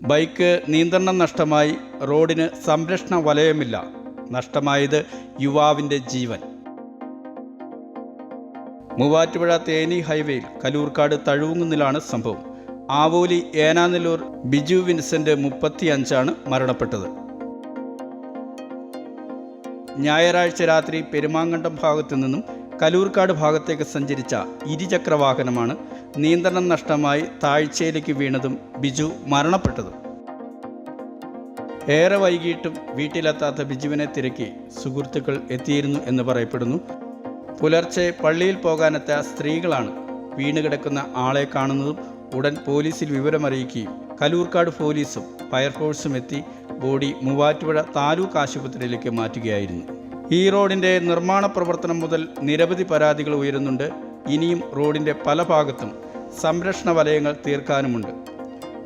Bike നിയന്ത്രണം നഷ്ടമായി റോഡിന് സംരക്ഷണ വലയമില്ല. നഷ്ടമായത് യുവാവിന്റെ ജീവൻ. മൂവാറ്റുപുഴ തേനി ഹൈവേയിൽ കലൂർക്കാട് തഴുവുങ്ങുന്നിലാണ് സംഭവം. ആവോലി ഏനാനെല്ലൂർ ബിജു വിൻസെന്റ് മുപ്പത്തിയഞ്ചാണ് മരണപ്പെട്ടത്. ഞായറാഴ്ച രാത്രി പെരുമാങ്കണ്ടം ഭാഗത്തു നിന്നും കലൂർക്കാട് ഭാഗത്തേക്ക് സഞ്ചരിച്ച ഇരുചക്ര വാഹനമാണ് നിയന്ത്രണം നഷ്ടമായി താഴ്ചയിലേക്ക് വീണതും ബിജു മരണപ്പെട്ടതും. ഏറെ വൈകിട്ടും വീട്ടിലെത്താത്ത ബിജുവിനെ തിരക്കി സുഹൃത്തുക്കൾ എത്തിയിരുന്നു എന്ന് പറയപ്പെടുന്നു. പുലർച്ചെ പള്ളിയിൽ പോകാനെത്തിയ സ്ത്രീകളാണ് വീണുകിടക്കുന്ന ആളെ കാണുന്നതും ഉടൻ പോലീസിൽ വിവരമറിയിക്കുകയും കലൂർക്കാട് പോലീസും ഫയർഫോഴ്സും എത്തി ബോഡി മൂവാറ്റുപുഴ താലൂക്ക് ആശുപത്രിയിലേക്ക് മാറ്റുകയായിരുന്നു. ഈ റോഡിന്റെ നിർമ്മാണ പ്രവർത്തനം മുതൽ നിരവധി പരാതികൾ ഉയരുന്നുണ്ട്. ഇനിയും റോഡിന്റെ പല ഭാഗത്തും സംരക്ഷണ വലയങ്ങൾ തീർക്കാനുമുണ്ട്.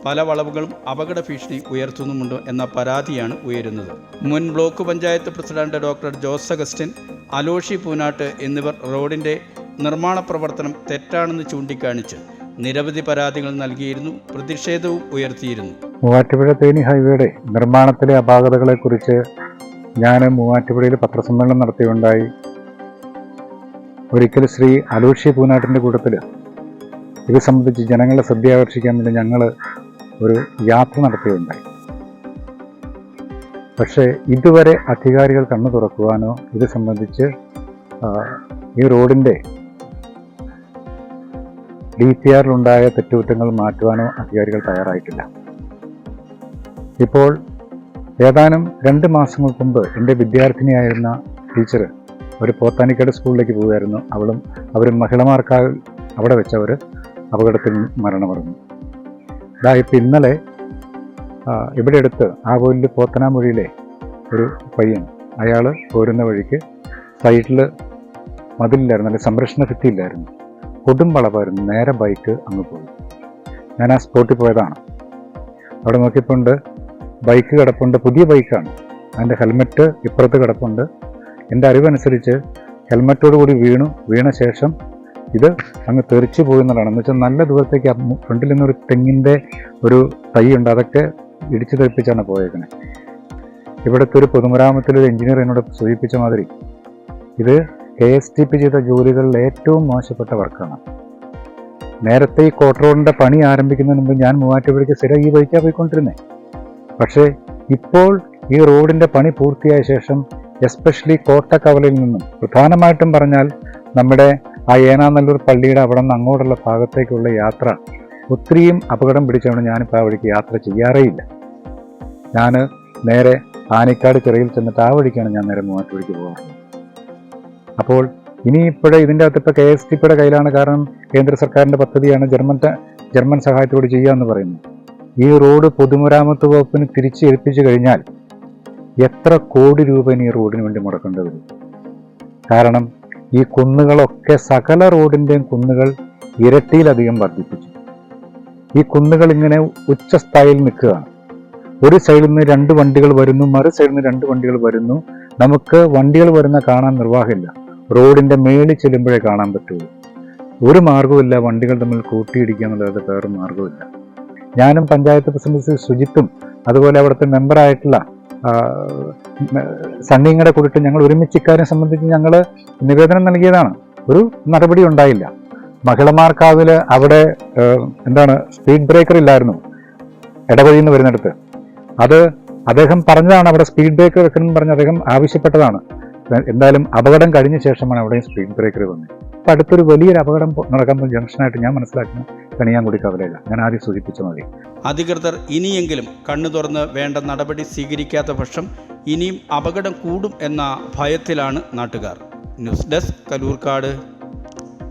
പല വളവുകളും അപകട ഭീഷണി ഉയർത്തുന്നുമുണ്ട് എന്ന പരാതിയാണ് ഉയരുന്നത്. മുൻ block panchayat president doctor Jose Augustine Aloshi Poonatt എന്നിവർ റോഡിന്റെ നിർമ്മാണ പ്രവർത്തനം തെറ്റാണെന്ന് ചൂണ്ടിക്കാണിച്ച് നിരവധി പരാതികൾ നൽകിയിരുന്നു പ്രതിഷേധവും ഉയർത്തിയിരുന്നു. മൂവാറ്റുപുഴ തേനി ഹൈവേയുടെ നിർമ്മാണത്തിലെ അപാകതകളെക്കുറിച്ച് ഞാൻ മൂവാറ്റുപുഴയിൽ പത്രസമ്മേളനം നടത്തിയുണ്ടായി. ഒരിക്കൽ ശ്രീ അലൂഷി പൂനാട്ടിന്റെ കൂട്ടത്തിൽ ഇത് സംബന്ധിച്ച് ജനങ്ങളെ ശ്രദ്ധ ആകർഷിക്കാൻ വേണ്ടി ഞങ്ങൾ ഒരു യാത്ര നടത്തുകയുണ്ടായി പക്ഷേ ഇതുവരെ അധികാരികൾ കണ്ണു തുറക്കുവാനോ ഇത് സംബന്ധിച്ച് ഈ റോഡിന്റെ ഡി പി ആറിലുണ്ടായ തെറ്റുകുറ്റങ്ങൾ മാറ്റുവാനോ അധികാരികൾ തയ്യാറായിട്ടില്ല. ഇപ്പോൾ ഏതാനും രണ്ട് മാസങ്ങൾക്ക് മുമ്പ് എന്റെ വിദ്യാർത്ഥിനിയായിരുന്ന ടീച്ചർ ഒരു പോത്താനിക്കാട് സ്കൂളിലേക്ക് പോവുമായിരുന്നു അവളും അവരും മഹിളമാർക്കാൽ അവിടെ വെച്ച് അവർ അപകടത്തിൽ മരണമടഞ്ഞു. ഇപ്പം ഇന്നലെ ഇവിടെ അടുത്ത് ആവോലിൽ പോത്തനാമൊഴിയിലെ ഒരു പയ്യൻ അയാൾ പോരുന്ന വഴിക്ക് സൈഡിൽ മതിലില്ലായിരുന്നു അല്ലെങ്കിൽ സംരക്ഷണ ഭിത്തിയില്ലായിരുന്നു. കൊടും വളവായിരുന്നു നേരെ ബൈക്ക് അങ്ങ് പോയി. ഞാൻ ആ സ്പോട്ടിൽ പോയതാണ്. അവിടെ നോക്കിയപ്പോൾ ഉണ്ട് ബൈക്ക് കിടപ്പുണ്ട്. പുതിയ ബൈക്കാണ്. അതിന്റെ ഹെൽമെറ്റ് ഇപ്പുറത്ത് കിടപ്പുണ്ട്. എന്റെ അറിവനുസരിച്ച് ഹെൽമെറ്റോട് കൂടി വീണു. വീണ ശേഷം ഇത് അങ്ങ് തെറിച്ചു പോകുന്നതാണ് എന്ന് വെച്ചാൽ നല്ല ദൂരത്തേക്ക് ഫ്രണ്ടിൽ നിന്നൊരു തെങ്ങിന്റെ ഒരു തൈ ഉണ്ട്. അതൊക്കെ ഇടിച്ചു തെറിപ്പിച്ചാണ് പോയേക്കുന്നത് ഇവിടുത്തെ ഒരു പൊതുമരാമത്തിലൊരു എഞ്ചിനീയർ എന്നോട് സൂചിപ്പിച്ച മാതിരി ഇത് കെ എസ് ടി പി ചെയ്ത ജോലികളിൽ ഏറ്റവും മോശപ്പെട്ട വർക്കാണ്. നേരത്തെ ഈ കോട്ടറോഡിന്റെ പണി ആരംഭിക്കുന്നതിന് മുമ്പ് ഞാൻ മൂവാറ്റുപുഴയ്ക്ക് സ്ഥിരം ഈ ബൈക്കാണ് പോയിക്കൊണ്ടിരുന്നത് പക്ഷേ ഇപ്പോൾ ഈ റോഡിന്റെ പണി പൂർത്തിയായ ശേഷം എസ്പെഷ്യലി കോട്ടക്കവലയിൽ നിന്നും പ്രധാനമായിട്ടും പറഞ്ഞാൽ നമ്മുടെ ആ ഏനാനല്ലൂർ പള്ളിയുടെ അവിടെ നിന്ന് അങ്ങോട്ടുള്ള ഭാഗത്തേക്കുള്ള യാത്ര. ഒത്തിരിയും അപകടം പിടിച്ചുകൊണ്ട് ഞാനിപ്പോൾ ആ വഴിക്ക് യാത്ര ചെയ്യാറേയില്ല ഞാൻ നേരെ ആനിക്കാട് ചെറിയിൽ ചെന്നിട്ട് ആ വഴിക്കാണ് ഞാൻ നേരെ മൂവാറ്റുപുഴയ്ക്ക് പോകാറുള്ളത് അപ്പോൾ ഇനിയിപ്പോഴേ ഇതിന്റെ അകത്ത് ഇപ്പോൾ കെ എസ് ടി കയ്യിലാണ് കാരണം കേന്ദ്ര സർക്കാരിന്റെ പദ്ധതിയാണ് ജർമ്മൻ ജർമ്മൻ സഹായത്തോട് ചെയ്യാമെന്ന് പറയുന്നു ഈ റോഡ് പൊതുമരാമത്ത് വകുപ്പിന് തിരിച്ച് ഏൽപ്പിച്ചു കഴിഞ്ഞാൽ എത്ര കോടി രൂപ ഈ റോഡിന് വേണ്ടി മുടക്കേണ്ടി വരും? കാരണം ഈ കുന്നുകളൊക്കെ സകല റോഡിന്റെയും കുന്നുകൾ ഇരട്ടിയിലധികം വർദ്ധിപ്പിച്ചു. ഈ കുന്നുകൾ ഇങ്ങനെ ഉച്ചസ്ഥായിൽ നിൽക്കുകയാണ് ഒരു സൈഡിൽ നിന്ന് രണ്ട് വണ്ടികൾ വരുന്നു മറു സൈഡിൽ നിന്ന് രണ്ട് വണ്ടികൾ വരുന്നു. നമുക്ക് വണ്ടികൾ വരുന്ന കാണാൻ നിർവാഹമില്ല. റോഡിന്റെ മേളിൽ ചെല്ലുമ്പോഴേ കാണാൻ പറ്റുള്ളൂ. ഒരു മാർഗവുമില്ല വണ്ടികൾ തമ്മിൽ കൂട്ടിയിടിക്കുക എന്നുള്ളത് വേറെ മാർഗവുമില്ല ഞാനും പഞ്ചായത്ത് പ്രസിഡന്റ് സുജിത്തും അതുപോലെ അവിടുത്തെ മെമ്പറായിട്ടുള്ള സണ്ണിങ്ങടെ കൂടിയിട്ട് ഞങ്ങൾ ഒരുമിച്ച് ഇക്കാര്യം സംബന്ധിച്ച് ഞങ്ങൾ നിവേദനം നൽകിയതാണ്. ഒരു നടപടി ഉണ്ടായില്ല. മഹിളമാർക്കാവിൽ അവിടെ എന്താണ് സ്പീഡ് ബ്രേക്കർ ഇല്ലായിരുന്നു. ഇടവഴിയിൽ നിന്ന് വരുന്നിടത്ത്. അത് അദ്ദേഹം പറഞ്ഞതാണ് അവിടെ സ്പീഡ് ബ്രേക്കർ വെക്കണമെന്ന് പറഞ്ഞ് അദ്ദേഹം ആവശ്യപ്പെട്ടതാണ്. എന്തായാലും അപകടം കഴിഞ്ഞ ശേഷമാണ് അവിടെയും സ്പീഡ് ബ്രേക്കർ വന്നത്. അപ്പം അടുത്തൊരു വലിയൊരു അപകടം നടക്കാൻ ജംഗ്ഷനായിട്ട് ഞാൻ മനസ്സിലാക്കുന്നത് കണിയാൻകുടി കവലയില്ല. ഞാൻ ആദ്യം സൂചിപ്പിച്ച മതി. അധികൃതർ ഇനിയെങ്കിലും കണ്ണു തുറന്ന് വേണ്ട നടപടി സ്വീകരിക്കാത്ത പക്ഷം ഇനിയും അപകടം കൂടും എന്ന ഭയത്തിലാണ് നാട്ടുകാർ. News desk Kalloorkkad.